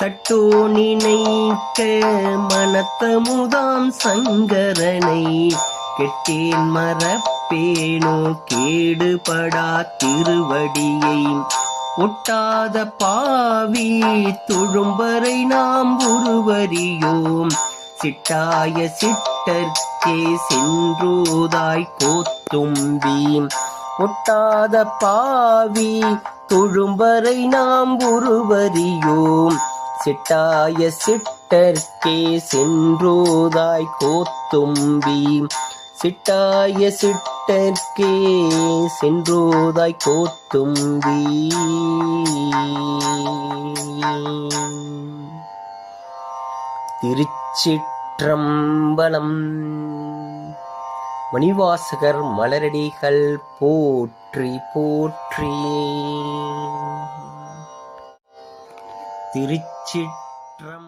சட்டோ நினைக்க மனத்தமுதாம் சங்கரனை கெட்டேன் மறப்பேனோ கேடுபடா திருவடியை. ஒட்டாத பாவி தொழும்பரை நாம் உருவறியோம். சிட்டாய சிட்டர்க்கே சென்றோதாய் கோத்தும்பி ஒட்டாத பாவி தொழும்பரை நாம் உருவறியோம். சிட்டாய சிட்டர்க்கே சென்றோதாய் கோத்தும்பி. சிட்டாய சிட்டர்க்கே சென்றோதாய் கோத்தும்பி. திருச்சிற்றம்பலம். மணிவாசகர் மலரடிகள் போற்றி போற்றி. திருச்சிற்றம்